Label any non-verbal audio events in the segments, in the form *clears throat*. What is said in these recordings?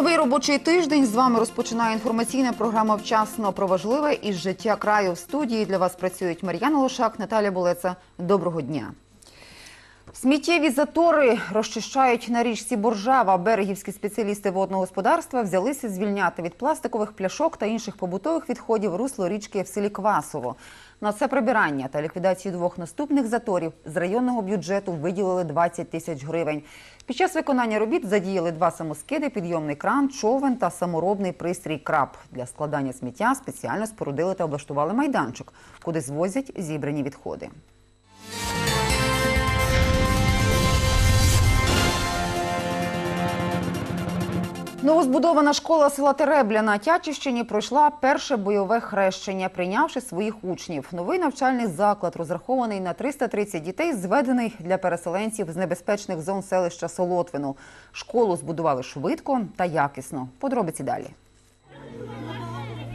Новий робочий тиждень з вами розпочинає інформаційна програма Вчасно про важливе із життя краю в студії. Для вас працюють Мар'яна Лошак, Наталя Болеца. Доброго дня. Сміттєві затори розчищають на річці Боржава. Берегівські спеціалісти водного господарства взялися звільняти від пластикових пляшок та інших побутових відходів русло річки в селі Квасово. На це прибирання та ліквідацію двох наступних заторів з районного бюджету виділили 20 тисяч гривень. Під час виконання робіт задіяли два самоскиди, підйомний кран, човен та саморобний пристрій краб. Для складання сміття спеціально спорудили та облаштували майданчик, куди звозять зібрані відходи. Новозбудована школа села Теребля на Тячівщині пройшла перше бойове хрещення, прийнявши своїх учнів. Новий навчальний заклад, розрахований на 330 дітей, зведений для переселенців з небезпечних зон селища Солотвину. Школу збудували швидко та якісно. Подробиці далі.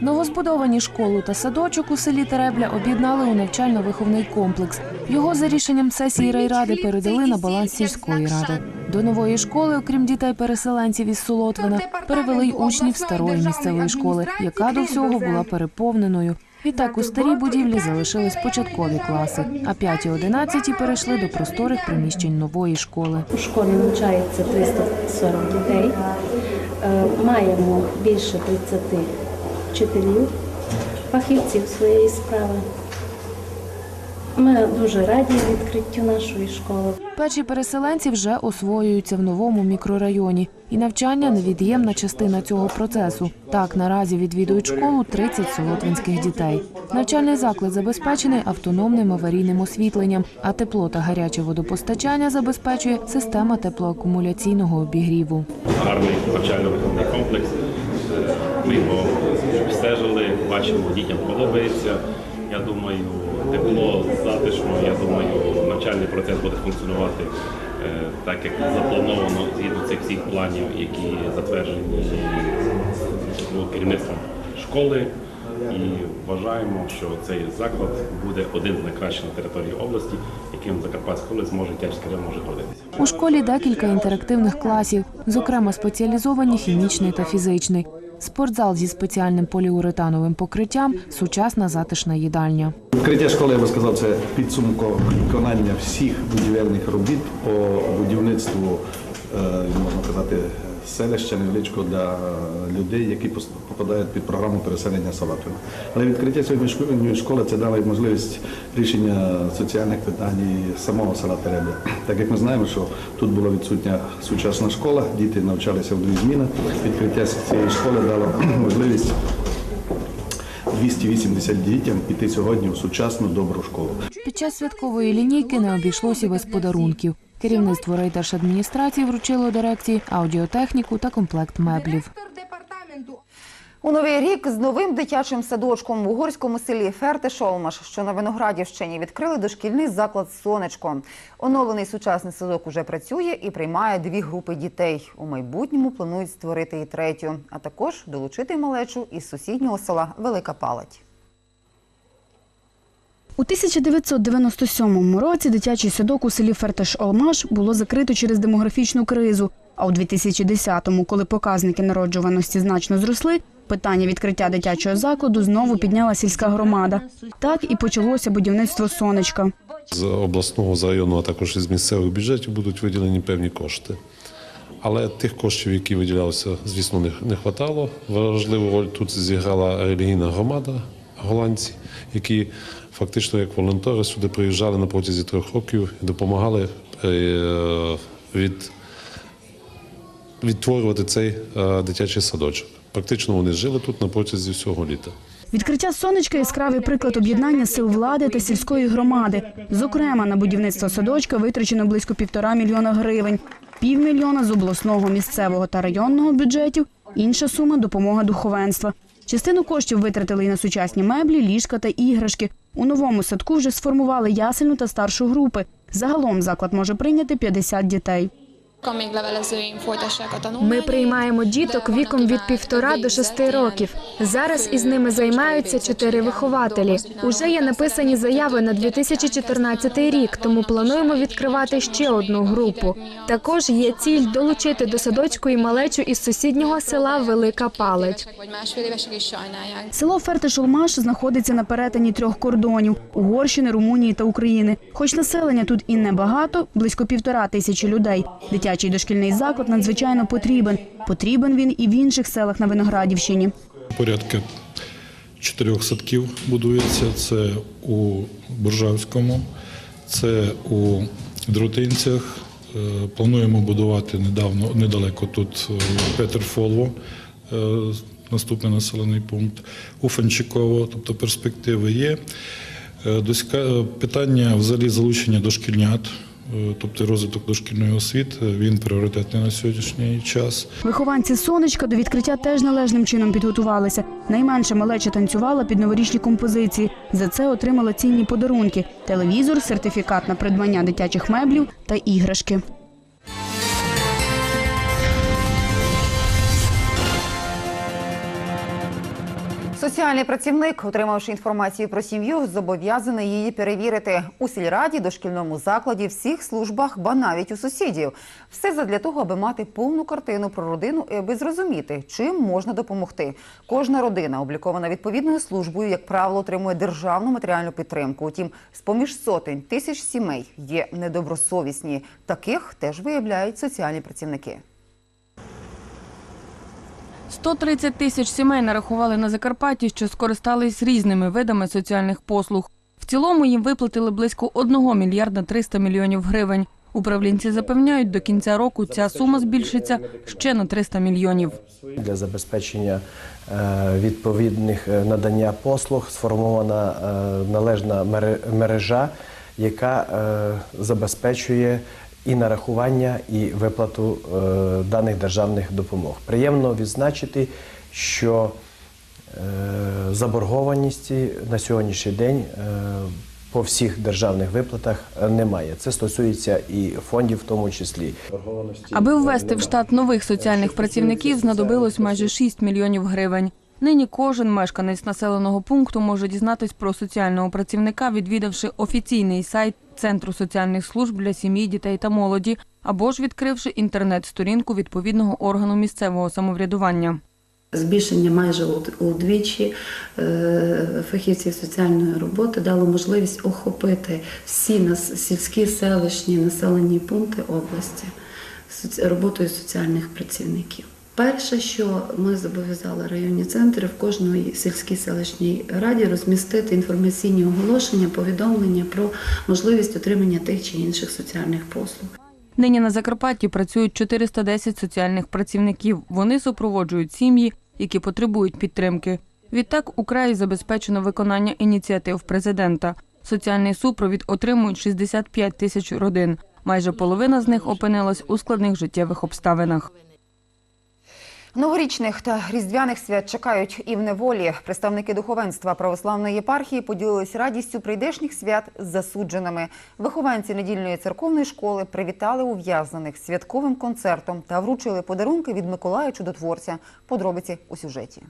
Новозбудовані школу та садочок у селі Теребля об'єднали у навчально-виховний комплекс. Його за рішенням сесії райради передали на баланс сільської ради. До нової школи, окрім дітей-переселенців із Солотвина, перевели й учнів старої місцевої школи, яка до всього була переповненою. Відтак у старій будівлі залишились початкові класи, а 5-11 перейшли до просторих приміщень нової школи. У школі навчається 340 дітей. Е, Маємо більше 30 вчителів, фахівців своєї справи. Ми дуже раді відкриттю нашої школи. Перші переселенці вже освоюються в новому мікрорайоні, і навчання невід'ємна частина цього процесу. Так наразі відвідують школу 30 солотвинських дітей. Навчальний заклад забезпечений автономним аварійним освітленням, а тепло та гаряче водопостачання забезпечує система теплоакумуляційного обігріву. гарний навчально-виховний комплекс. Е, Ми його обстежили, бачимо, дітям подобається. Я думаю, тепло затишно. Я думаю, навчальний процес буде функціонувати е, так, як заплановано згідно цих всіх планів, які затверджені керівництвом школи. І вважаємо, що цей заклад буде один з найкращих на території області, яким Закарпатська область може Тячський може гордитися. У школі декілька інтерактивних класів, зокрема спеціалізовані хімічний та фізичний. Спортзал зі спеціальним поліуретановим покриттям, сучасна затишна їдальня. Відкриття школи, я би сказав, це підсумок виконання всіх будівельних робіт по будівництву, е, можна казати, селища невеличкого для людей, які попадають під програму переселення Салатвина. Але відкриття сьогоднішньої школи це дало можливість рішення соціальних питань і самого села Теребля. Так як ми знаємо, що тут була відсутня сучасна школа, діти навчалися в дві зміни. Відкриття цієї школи дало *clears throat* можливість 280 дітям піти сьогодні в сучасну добру школу. Під час святкової лінійки не обійшлося без подарунків. Керівництво райдержадміністрації вручило дирекції аудіотехніку та комплект меблів. У новий рік з новим дитячим садочком в угорському селі Ферте-Шолмаш, що на Виноградівщині, відкрили дошкільний заклад Сонечко. Оновлений сучасний садок уже працює і приймає дві групи дітей. У майбутньому планують створити і третю, а також долучити малечу із сусіднього села Велика Палать. У 1997 році дитячий садок у селі Фертеш-Олмаш було закрито через демографічну кризу. А у 2010-му, коли показники народжуваності значно зросли, питання відкриття дитячого закладу знову підняла сільська громада. Так і почалося будівництво сонечка. З обласного з районного, а також із місцевих бюджетів будуть виділені певні кошти. Але тих коштів, які виділялися, звісно, не, хватало. Важливу роль тут зіграла релігійна громада голландці, які фактично як волонтери сюди приїжджали на протязі трьох років і допомагали е, від, відтворювати цей е, дитячий садочок. Практично вони жили тут на протязі всього літа. Відкриття сонечка яскравий приклад об'єднання сил влади та сільської громади. Зокрема, на будівництво садочка витрачено близько півтора мільйона гривень, півмільйона з обласного, місцевого та районного бюджетів. Інша сума допомога духовенства. Частину коштів витратили і на сучасні меблі, ліжка та іграшки. У новому садку вже сформували ясельну та старшу групи. Загалом заклад може прийняти 50 дітей. Ми приймаємо діток віком від півтора до шести років. Зараз із ними займаються чотири вихователі. Уже є написані заяви на 2014 рік, тому плануємо відкривати ще одну групу. Також є ціль долучити до садочку і малечу із сусіднього села Велика is. Село Фертишолмаш знаходиться на перетині трьох кордонів – Угорщини, Румунії та України. Хоч населення тут і небагато, близько півтора тисячі людей. Дитячий дошкільний заклад надзвичайно потрібен. Потрібен він і в інших селах на Виноградівщині. Порядка чотирьох садків будується. Це у Боржавському, це у Друтинцях. Е, Плануємо будувати недавно, недалеко тут е, Петерфолво, е, наступний населений пункт, у Фанчиково, тобто перспективи є. Питання взагалі залучення дошкільнят, тобто розвиток дошкільної освіти, він пріоритетний на сьогоднішній час. Вихованці сонечка до відкриття теж належним чином підготувалися. Найменше малеча танцювала під новорічні композиції. За це отримала цінні подарунки: телевізор, сертифікат на придбання дитячих меблів та іграшки. Соціальний працівник, отримавши інформацію про сім'ю, зобов'язаний її перевірити у сільраді, дошкільному закладі, всіх службах, ба навіть у сусідів. Все задля того, аби мати повну картину про родину і аби зрозуміти, чим можна допомогти. Кожна родина, облікована відповідною службою, як правило, отримує державну матеріальну підтримку. Утім, з поміж сотень тисяч сімей є недобросовісні. Таких теж виявляють соціальні працівники. 130 тисяч сімей нарахували на Закарпатті, що скористались різними видами соціальних послуг. В цілому їм виплатили близько 1 мільярда 300 мільйонів гривень. Управлінці запевняють, до кінця року ця сума збільшиться ще на 300 мільйонів. Для забезпечення е, відповідних е, надання послуг сформована е, належна мере- мережа, яка забезпечує і нарахування, і виплату е, даних державних допомог. Приємно відзначити, що е, заборгованості на сьогоднішній день е, по всіх державних виплатах немає. Це стосується і фондів, в тому числі. Аби ввести в штат нових соціальних працівників, знадобилось майже 6 мільйонів гривень. Нині кожен мешканець населеного пункту може дізнатись про соціального працівника, відвідавши офіційний сайт Центру соціальних служб для сім'ї, дітей та молоді, або ж відкривши інтернет-сторінку відповідного органу місцевого самоврядування. Збільшення майже удвічі е, фахівців соціальної роботи дало можливість охопити всі сільські селищні населені пункти області роботою соціальних працівників. Перше, що ми зобов'язали районні центри в кожній сільській селищній раді розмістити інформаційні оголошення, повідомлення про можливість отримання тих чи інших соціальних послуг. Нині на Закарпатті працюють 410 соціальних працівників. Вони супроводжують сім'ї, які потребують підтримки. Відтак у краї забезпечено виконання ініціатив президента. Соціальний супровід отримують 65 тисяч родин. Майже половина з них опинилась у складних життєвих обставинах. Новорічних та різдвяних свят чекають і в неволі. Представники духовенства православної єпархії поділились радістю прийдешніх свят з засудженими. Вихованці недільної церковної школи привітали ув'язнених святковим концертом та вручили подарунки від Миколая Чудотворця. Подробиці у сюжеті.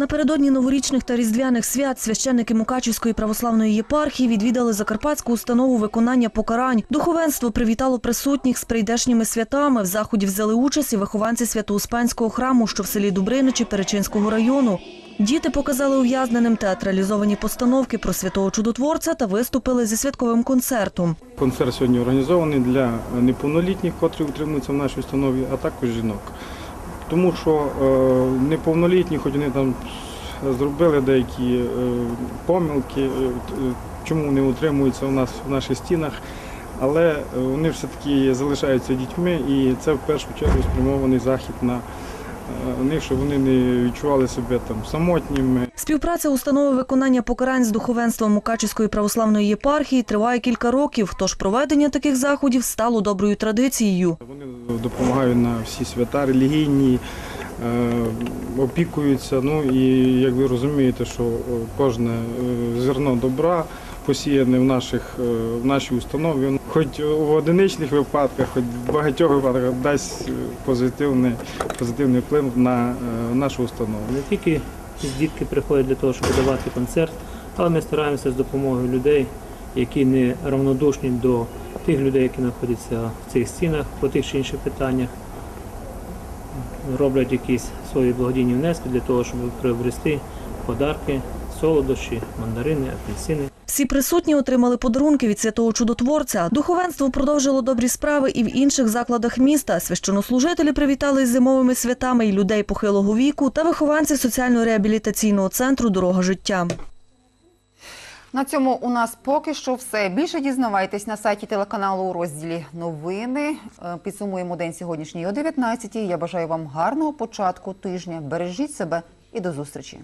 Напередодні новорічних та різдвяних свят священники Мукачівської православної єпархії відвідали Закарпатську установу виконання покарань. Духовенство привітало присутніх з прийдешніми святами. В заході взяли участь і вихованці Свято-Успенського храму, що в селі Дубриничі Перечинського району. Діти показали ув'язненим театралізовані постановки про святого чудотворця та виступили зі святковим концертом. Концерт сьогодні організований для неповнолітніх, котрі утримуються в нашій установі, а також жінок. Тому що е, неповнолітні, хоч вони там зробили деякі е, помилки, е, чому вони утримуються у нас в наших стінах, але вони все-таки залишаються дітьми, і це в першу чергу спрямований захід на них, щоб вони не відчували себе там самотніми. Співпраця установи виконання покарань з духовенством Мукачівської православної єпархії триває кілька років, тож проведення таких заходів стало доброю традицією. Вони допомагають на всі свята релігійні, е, опікуються. Ну і як ви розумієте, що е, кожне е, зерно добра посіяне в, наших, в нашій установі, хоч в одиничних випадках, хоч в багатьох випадках дасть е, позитивний, позитивний вплив на е, нашу установу. Не тільки дітки приходять для того, щоб давати концерт, але ми стараємося з допомогою людей, які не равнодушні до тих людей, які знаходяться в цих стінах по тих чи інших питаннях, роблять якісь свої благодійні внески для того, щоб приобрести подарки, солодощі, мандарини, апельсини. Всі присутні отримали подарунки від святого чудотворця. Духовенство продовжило добрі справи і в інших закладах міста. Священнослужителі привітали із зимовими святами і людей похилого віку та вихованці соціально-реабілітаційного центру Дорога життя. На цьому у нас поки що все. Більше дізнавайтесь на сайті телеканалу у розділі новини. Е, Підсумуємо день сьогоднішній о 19 Я бажаю вам гарного початку тижня. Бережіть себе і до зустрічі.